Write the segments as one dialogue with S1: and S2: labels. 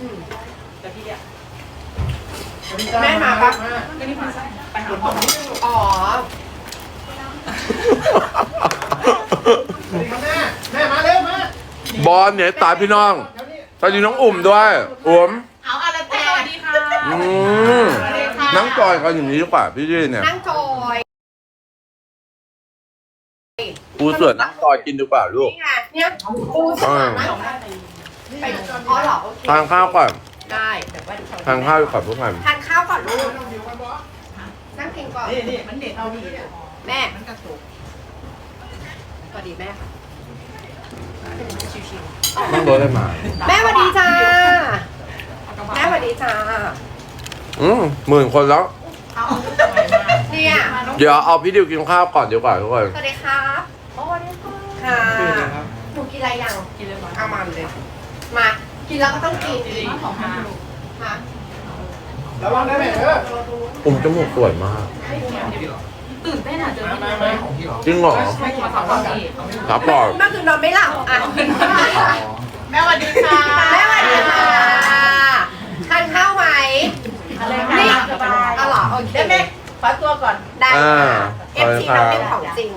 S1: อืม
S2: แต่พี่เนี่ย
S1: แม่มาปะ
S2: ก็นี่มาไปหาพ่อ
S1: อ๋อ
S3: สวัสดีครับแม่แม่มาเร็วมา
S4: บอลเนี่ยตายพี่น้อง ตอนนี้น้องอุ่มด้วยอุ่ม
S1: เอาอะไรแต่
S2: สวัสดีค่ะ
S4: อืมนั่งจอยกันอย่างนี้ดีกว่าพี่ยี่เนี่ย
S1: นั่งจอย
S4: ปูเสือนั่งจอยกินดีกว่าลูก
S1: นี่ไงเนี่ยปูสดนั่ง ไปอ๋อเหรอโอเค
S4: ทานข้าวก่อน
S1: ได้แต่ว่าเดี๋ยว
S4: ทานข้าวก่อนพวกมัน
S1: ทานข้าวก่อนลูกนั่งกินก่อน
S2: นี่นี่มันเด็ดเอาดีเนี่ย
S1: แม่
S2: มันกระตุก
S1: สวัสดีแม่ค่ะ
S2: ชิว
S4: นั่งรถได้มา
S1: แม่สวัสดีจ้าแม่สวัสดีจ้า
S4: อืมหมื่นคนแล้ว
S2: เอาสวยมาก
S1: เนี่ย
S4: เดี๋ยวเอาพี่ดิวกินข้าวก่อนดีกว่าทุกคน
S1: สวัสดีครับโอ้สวัสดีค่ะค่ะหนูกินอะไรยัง
S2: กินเลยมั้ย
S1: เอามันเลยมา กินแล้วก็ต้องกิน
S2: จริงของห้า
S1: ค่ะ
S3: ระวังนะแม่เด้อ
S4: อุ่มจมูกสวยมาก
S2: ตื่นเต้นอะเจอ
S3: มา
S2: พี่
S3: มามาของพี่เหรอ
S4: จริงเหรอ
S2: ไม่ขอถามว่าพี่
S4: ครับก่อน
S1: เมื่อคืนนอนไม่หลับอะ
S2: แม่สวัสดีค่ะ
S1: แม่สวัสดีค่ะทานข้าวไหม
S2: อะไร
S1: นี่
S2: กันสบาย
S1: เอาเหรอโอเค
S2: ได้ไหมขอตัวก่อน
S1: ได้
S4: อ่า
S1: ค่ะ FC เราเป็นของจริง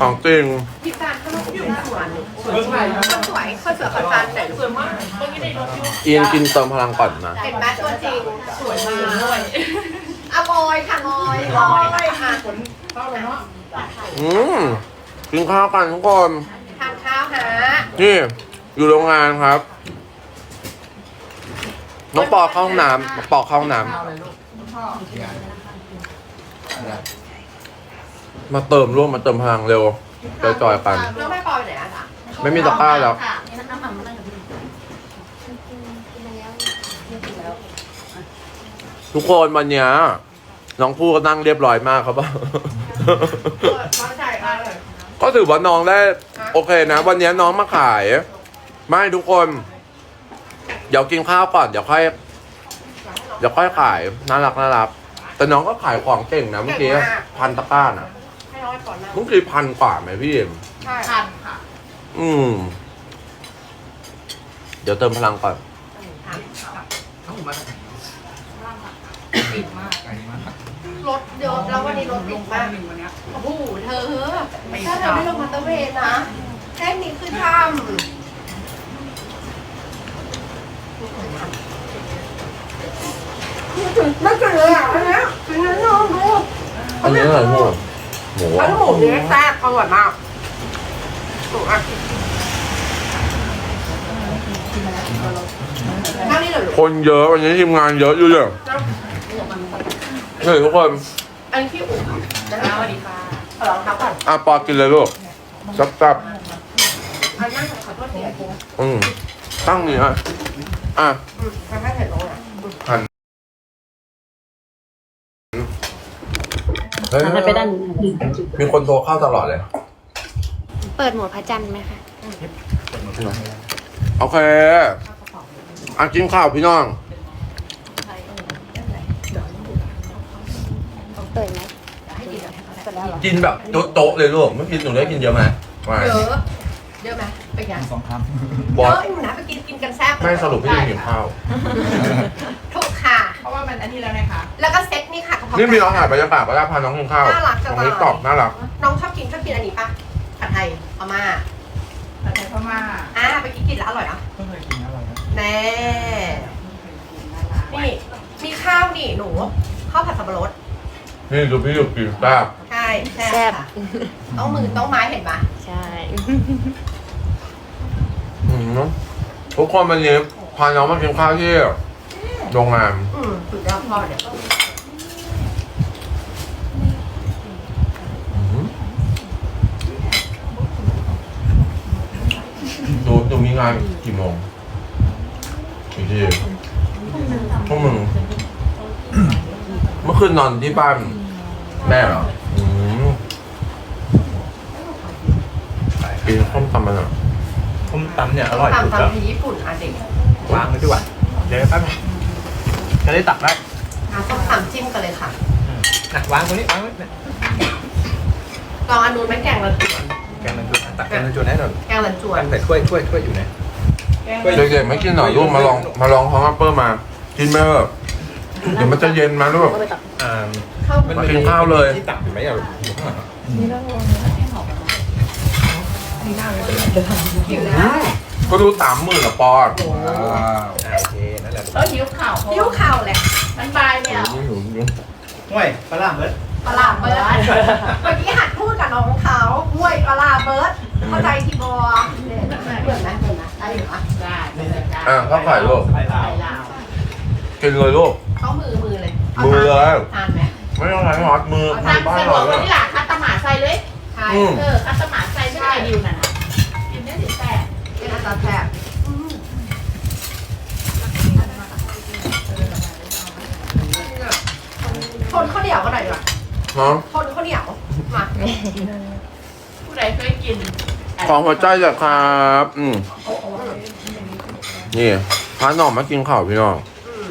S4: ของจริง
S1: พี่การเขาต้องอยู่สวน
S2: สวยมาก
S1: คนสวยคนสวยคนฟันไหนลูก
S2: สวยมากเมื่อกี้ได้รถอยู่
S4: อินกินเติมพลังก่อนนะ
S1: เห็นไหมตัวจริง
S2: สวยมากด้วย
S1: อะบอยค่ะบอยบอยค่ะ
S3: ฝนเข้าเลยเนาะ
S4: อืมกินข้าวกันทุกคน
S1: ทานข้าวหา
S4: นี่ อยู่โรงงานครับ น้องปอเข้าห้องน้ำน้องปอเข้าห้องน้
S2: เอาเลยลูกพ่อำ
S4: มาเติมร่วมมาเติมพลังเร็วจอยๆกัน
S1: น้องแม่ปอยไหนอะจ๊ะ
S4: ไม่มีตะกร้าแล้วทุกคนวันเนี้ยน้องพูก็นั่งเรียบร้อยมากครับ
S1: เปิดเข้าใจมากเลย
S4: ก็ถือว่าน้องได้โอเคนะ วันนี้น้องมาขาย ไม่ทุกคน เดี๋ยวกินข้าวก่อนเดี๋ยวค่อยเดี๋ยวค่อยขายน่ารักน่ารักแต่น้องก็ขายของเก่งนะเมื่อกี้พันตะกร้าน่ะ
S1: ให้น้องไปก่อนนะ
S4: เมื่อกี้พันกว่าไหมพี่เอ็ม
S1: ใช่
S2: ทันค่ะ
S4: อืม เดี๋ยวเติมพลังก่อน
S3: เข้ามา
S2: ปิดมาก
S3: ไกลมาก
S1: รถเยอะแล้ววันนี้รถติดมาก
S2: วันนี้
S1: โอ้โหเธอถ้าเธอไม่ลงมาตะเวนนะแค่นี้คือทำไม่เกิดเลยอะอันเนี้ยอันนี้ลองดู
S4: อันนี้อะไรหมูหมู
S1: อันนี้หมูเนื้อแซ่บอร่อยมาก ถูกอะนั่งนี่เลยลูก
S4: คนเยอะวันนี้ทีมงานเยอะอยู่เลยเฮ้ยทุกคน
S1: อันนี้พี่อุ๋มนะ
S2: ส
S1: คะ
S2: วัสดีค่ะ
S1: ขอลองทับก่อน
S4: อะปอกินเลยลูกจับจับ
S1: อันนั่งขอโทษทีอืม
S4: อืมตั้งนี่ฮะอะ
S1: ทำให้เผ็ดลงอะ
S4: หันเฮ้ย
S5: หันไปด้านนี้
S4: มีคนโทรเข้าตลอดเลย
S5: เปิดหมวดพระจันทร์ไหมคะ
S4: โอเคอะกินข้าวพี่น้อง
S5: เปิดไหมเปิดแล้วเหรอ
S4: กินแบบโต๊ะๆเลยลูกเมื่อกี้หนูได้กินเยอะไหมไม่
S1: เยอะเยอะไหมไปยัง
S3: สองค
S4: บอ
S1: เย
S4: ส
S1: อะอยู่นะไปกินกินกันแซ่บ
S4: ไม่สรุปพี่ยังหิวข้าว
S1: ถูกค่ะ
S2: เพราะว่ามันอันนี้แล้วนะคะ
S1: แล้วก็เซ็ตนี่ค่ะกระเพาะ
S4: นี่มีน้องถ่ายบรรยากาศก็ได้พาน้องกินข้าว
S1: น่ารักจัง
S4: น้อง
S1: เลย
S4: นิดตอบน่ารัก
S1: น้องชอบกินชอบกินอันนี้ปะผัดไทยเอามา
S2: ผัดไทยพม่า
S1: อ่าไปกินกินแล้วอร่อยเนาะำ
S3: เพิ่งเคยกินอะไรนะ
S1: แน่นี่มีข้าวนี่หนูข้าวผัดสับปะรด
S4: นี่ดูพี่อยู่กินแซ่บ
S1: ใช่แซ่บค่ะต้องมือต้องไม้เห็นปะ
S5: ใช่
S4: อืมทุกคนวันนี้พาน้องมากินข้าวที่โรงงาน
S1: อืมสุดยอดพ่อเนี่ย
S4: ดูดู มีงานกี่โมงอีกทีพวกมึงเมื่อคืนนอนที่บ้านแม่เหรออืมกินข้มตำมันอะ
S3: ส้มตำเนี่ยอร่อย
S1: ตาม
S3: สุด
S1: ตาม
S3: แล้ว
S1: ที่ญี่ปุ่นอะเด็ก
S3: วางเลยดีกว่าเดี๋ยวแป๊บนึงจะได้ตักได้
S1: อะต้องตำจิ้มกันเลยค่ะ
S3: นะวางตรงนี้วางไว้เนี่ย
S1: ลองอันนู้นไหมแกงรันจวน
S3: แกงมันจุน ตักแกงมันจุนให้หน่อย
S1: แกงรันจวน
S3: ตั้งแต่ถ้วยถ้วยถ้วยอยู่ไหน
S4: เด็กๆไม่กินหน่อยลูกมาลองมาลองของแอปเปิลมา กินไหมเถอะเดี๋ยวมันจะเย็นมาลูก
S3: อ่า
S4: มากินข้าวเลย
S3: ที่ตักเห็นไหมอะอยู่ข้างหลังอะ
S4: ก็ดูสามหมื่นละปอนด์
S3: ว้าวอ่าโอเคนั่นแหละ
S2: เออหิวข่าวเพราะ
S1: ยิ้ว
S2: ว่า
S1: เข่าแหละ
S2: มันบายเนี่ย
S3: หิวหิวหิวห่วยปลาล่ามเบิด
S1: ปลาเบิร์ดเมื่อกี้หัดพูดกับน้องเขาห้วยปลาเบิร์ด เข้าใจที่บอเนี่ยเหมือนไหมเหมือนไหมอะไรเหรอ
S2: ได้ได้ได้
S4: อะข้าวไข่ลูก
S3: ไข่ลา
S2: ไป
S3: ว
S2: ลาว
S4: กินเลยลูก
S1: เขามือมือเลย
S4: มือเลย
S1: ทานไหม
S4: ไม่ต้องใช้ฮอตมือ
S2: เอา
S4: มือ
S2: ทำ
S4: บ้าน
S2: สะด
S4: เรา
S2: วก
S4: เล
S2: วัน
S4: ย
S2: นี้ล่ะคัตตาหมาใส่เลย
S1: ใช่
S4: อืม
S2: เออคัตตาหมาใส่ไม่ได้ดิวนั่นน่ะกินได้ถึงแต่
S1: เป็นอาจารย์แพทย์ทนข้าวเหนียวกันหน่อยดีกว่า
S4: เนาะ
S1: ทนข้าวเหนียวมา
S2: ผู้ใดเคยกิน
S4: ของหัวใจจ้ะครับ อืมนี่พาหน่องมากินข้าวพี่น้อง
S1: อืม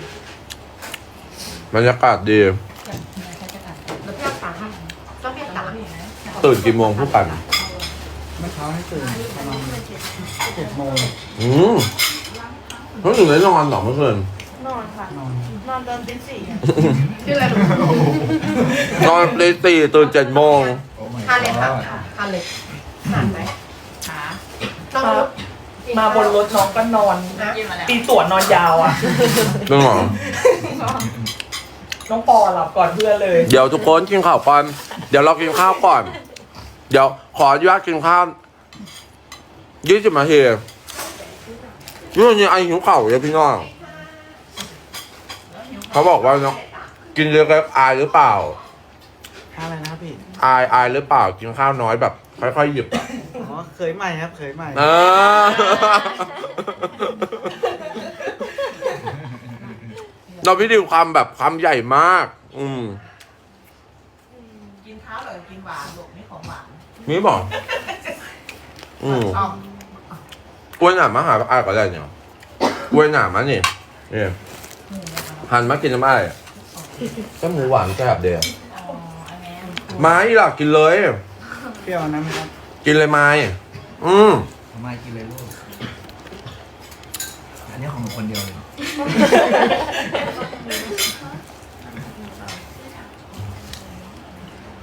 S4: บรรยากาศดี
S1: แล้วเพียงตาก็เพียงตา
S4: ตื่นกี่โมงผู้กัน
S6: เมื่อเช้าให้ตื่นประมาณเจ็ดโมง
S4: อืมเพิ่งตื่นได้นอนหรอเมื่อคืน
S2: นอนค่ะ
S6: นอน
S2: นอนเดินตีสี่
S1: ชื่ออะไรลูก
S4: นอนตีสี่ตื่นเจ็ดโมง
S3: โอ้ my
S1: ทานเลยค่ะ
S3: god
S1: ทานเลยทานไหม
S2: ขา
S1: น้องนุช
S7: มาบนรถน้องก็นอน
S1: นะ
S2: กินมาแล้ว
S7: ตีตัวนอนยาวอะ
S4: เรื่องหรอ
S7: น้องปอหลับก่อนเพื่อนเลย
S4: เดี๋ยวทุกคนกินข้าวก่อน เดี๋ยวเรากินข้าวก่อน เดี๋ยวขออนุญาตกินข้าวยี่สิบนาทียี่สิบนาทีไอหิวเข่าวเลยพี่น้องเขาบอกว่าเนาะกินเยอะก็อายหรือเปล่า
S6: อะไรนะครับพี่
S4: อายอายหรือเปล่ากินข้าวน้อยแบบ ค่อยๆหยิบอะ
S6: อ๋อ เคยใหม่ครับ เคยใหม่
S4: เออเราพี่ดิวคำแบบคำใหญ่มาก อืม
S2: กินเท้าเลยกินหวานลูกนี่ของหวาน
S4: นี่บอก อืม
S2: ช่อง
S4: กล้วยหนามมาหาอายก็ได้เนี่ยกล้วยหนามมานี่นี่หันมากินน้ำอ้ายก็หมูหวานแซ่บเดียว
S2: อ๋ออันนี้
S4: ไม้ล่ะกินเลย
S6: เปรี้ยวนะไหมครับ
S4: กินเลยไม้อืม
S3: ทำไมกินเลยลูก อันนี้ของหนูคนเดียวเลย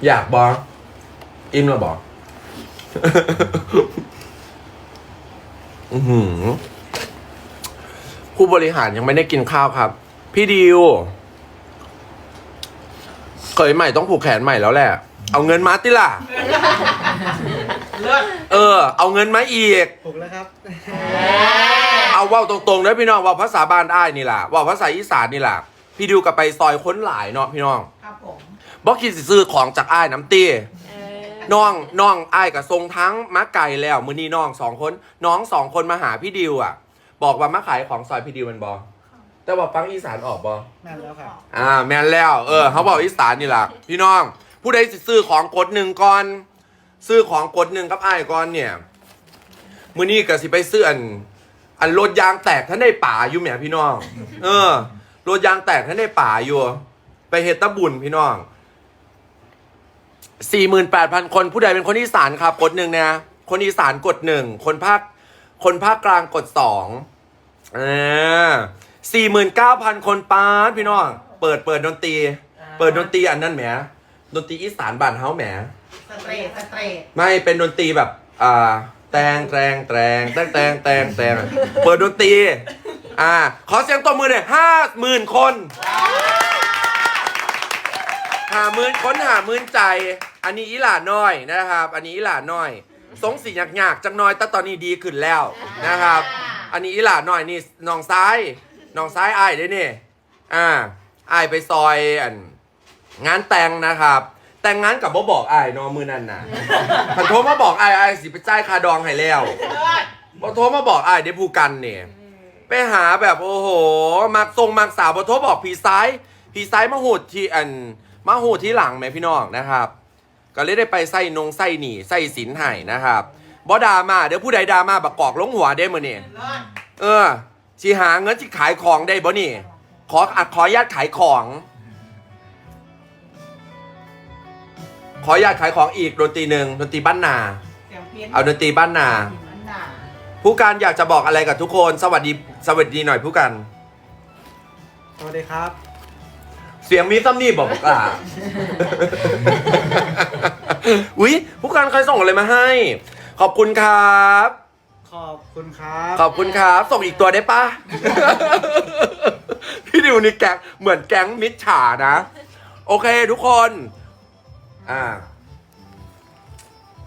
S4: อยากบอกอิ่มแล้วบอก อือหือผู้บริหารยังไม่ได้กินข้าวครับ พี่ดิว เคยใหม่ต้องผูกแขนใหม่แล้วแหละ เอาเงินมาติล่ะ
S2: เลือด
S4: เออ เอาเงินมาอีก
S6: ถูกแล้วครับ
S4: เอาเว่าตรงๆนะพี่น้องเว่าภาษาบ้านได้นี่ล่ะเว่าภาษาอีสานนี่ล่ะ พี่ดิวกับไปซอยค้นหลายเนาะพี่น้อง
S2: ครับผม
S4: บอกคิดสิซื้อของจากอ้ายน้ำตีน้องน้องอ้ายกับทรงทั้งมาไก่แล้ว มือนี้น้องสองคน น้องสองคนมาหาพี่ดิวอะ บอกว่ามาขายของซอยพี่ดิวมันบอ แต่ว่าฟังอีสานออกบอ
S6: แม่นแล้วครับ
S4: อ่า แม่นแล้ว เออ เขาบอกอีสานนี่ล่ะ พี่น้อง ผู้ใดสิซื้อของกดหนึ่งก่อน ซื้อของกดหนึ่งกับอ้ายก่อนเนี่ย มือนี้ก็สิไปซื้ออัน อันรถยางแตกท่านได้ป่าอยู่แหมพี่น้อง เออรถยางแตกท่านได้ป่าอยู่ ไปเฮดตะบุญพี่น้องสี่หมื่นแปดพันคนผู้ใดเป็นคนอีสานครับกดหนึ่งนะคนอีสานกดหนึ่งคนภาคคนภาคกลางกดสองอ่า สี่หมื่นเก้าพันคนป้าดพี่น้อง เปิดเปิดดนตรี เปิดดนตรีอันนั้นแหมดนตรีอีสานบ้านเฮาแหม
S1: สเตรทสเตรท
S4: ไม่เป็นดนตรีแบบอ่าแตงแตงแตงแตงแตงแตงแตงเปิดดนตรี อ่า ขอเสียงตบมือหน่อยห้าหมื่นคนหาหมื่นคนหาหมื่นใจ อันนี้อีหลาน้อยนะครับ อันนี้อีหลาน้อย สงสีหยากๆจังน้อยแต่ตอนนี้ดีขึ้นแล้วนะครับ อันนี้อีหลาน้อยนี่น้องซ้าย น้องซ้ายอ้ายได้นี่อ่าอ้ายไปซอยอันงานแต่งนะครับ แต่งงานกับบ่บอกอ้ายเนอมือนั่นน่ะพันโทรมาบอกอ้ายอ้ายสิไปจ่ายคาดองให้แล้ว
S2: เลือด
S4: บ่โทรมาบอกอ้ายได้ผู้กันเนี่ย ไปหาแบบโอ้โห มักทรงมักสาวบ่โทรบอกพี่ซ้ายพี่ซ้ายมาหูดที่อันมาหูดที่หลังแม่พี่น้องนะครับ ก็เลยได้ไปใส่นงใส่หนีใส่สินให้นะครับบ่ดรามาเดี๋ยวผู้ใดดรามาบักกอกลงหัวได้มื้อนี่
S2: เลือด
S4: เออ สิหาเงินสิขายของได้บ่นี่ ขออะขออนุญาตขายของ ขออนุญาตขายของอีกดนตรีหนึ่งดนตรีบ้านนา
S2: เสียงเพี้ยน
S4: เอาดนตรีบ้านนา
S2: มันหนา
S4: ผู้การอยากจะบอกอะไรกับทุกคน สวัสดีสวัสดีหน่อยผู้การ
S6: สวัสดีครับ
S4: เสียงมีซ้ำนี่บอกบอกล่ะ อุ๊ย ผู้การใครส่งอะไรมาให้ ขอบคุณครับ
S6: ขอบคุณครับ
S4: ขอบคุณครับ ส่งอีกตัวได้ปะ พี่ดิวนี่แก๊งเหมือนแก๊งมิจฉานะ โอเคทุกคน อ่า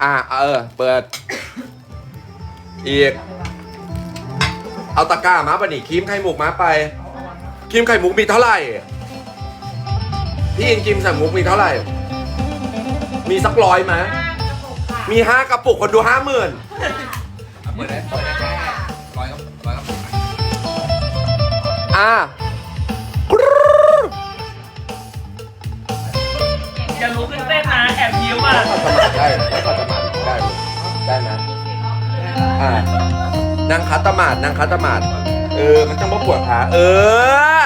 S4: อ่า เออ เปิด อีก เอาตะกร้ามาปะนี่ครีมไข่มุกมาไปครีมไข่มุกมีเท่าไหร่ พี่อินครีมไข่มุกมีเท่าไหร่ มีสักร้อยไหม มีห้ากระปุกคนดูห้าหมื่น
S3: เปิดได้เปิดได้แค่ร้อยกับร้อยกับ
S4: อ่า
S7: อย่าลุกขึ้นเต้นนะแอบยิ้มอะ
S4: ได้แล้วก็จะมาได้ได้ไหมอ่านางคัตมาดนางคัตมาดเออ มันจังบ่ปวดขาเออ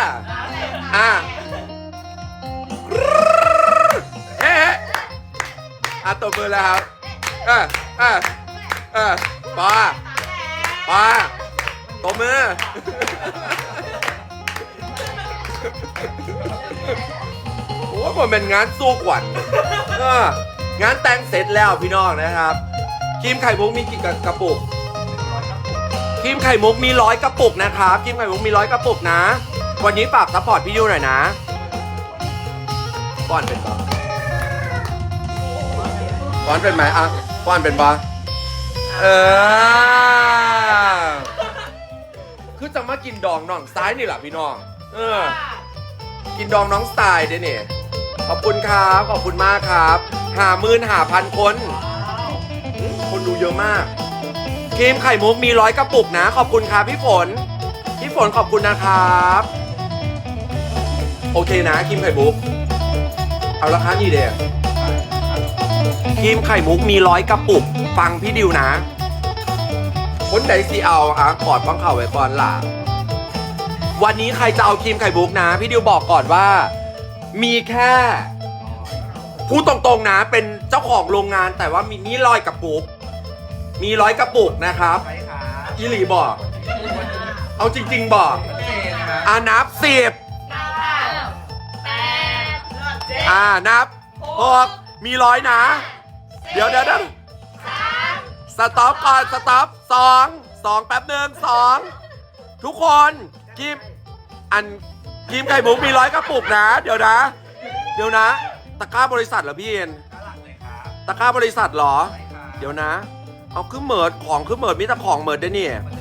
S4: อ่าเฮ้อะตบมือแล้วครับอ่าอ่าอ่า ปาปาตบมือ โอ้ยมันเป็นงานสู้ขวัญเอองานแต่งเสร็จแล้วพี่น้องนะครับครีมไข่มุกมีกี่กระปุกครีมไข่มุกมีร้อยกระปุกนะครับครีมไข่มุกมีร้อยกระปุกนะ วันนี้ฝากซัพพอร์ตพี่ยูหน่อยนะป้อนเป็นปะป้อนเป็นไหมอะป้อนเป็นปะ เออ คือจะมากินดองน้องซ้ายนี่แหละพี่น้อง เออ กินดองน้องสไตล์เด้เนี่ยขอบคุณครับ ขอบคุณมากครับ หาหมื่นหาพันคน คนดูเยอะมาก ครีมไข่มุกมีร้อยกระปุกนะ ขอบคุณครับพี่ฝน พี่ฝนขอบคุณนะครับ โอเคนะครีมไข่มุก เอาราคานี่เด้ครีมไข่มุกมีร้อยกระปุก ฟังพี่ดิวนะ คนไหนสิเอาอะกอดฟังเข่าไว้ก่อนล่ะ วันนี้ใครจะเอาครีมไข่มุกนะ พี่ดิวบอกก่อนว่า มีแค่พูดตรงๆนะ เป็นเจ้าของโรงงานแต่ว่ามีนี่ร้อยกระปุก มีร้อยกระปุกนะครับ
S3: ไปครับ
S4: อีหลีบอก เอาจริง ๆ บอก
S3: เจนนะ
S4: อ่านับสิบอ่านับหกมีร้อยนะ เดี๋ยวเดี๋ยวเดี๋ยว สต็อปก่อนสต็อปสองสองแป๊บหนึ่งสองทุกคนครีมอันครีมไข่มุกมีร้อยกระปุกนะ เดี๋ยวนะ เดี๋ยวนะ ตะกร้าบริษัทเหรอพี่เอ็น
S3: ด้านหลังเลยครับ
S4: ตะกร้าบริษัทเหรอ
S3: ไปครับ
S4: เดี๋ยวนะ เอาคือเหมิดของคือเหมิดมีแต่ของเหมิดได้เนี่ย
S3: มัน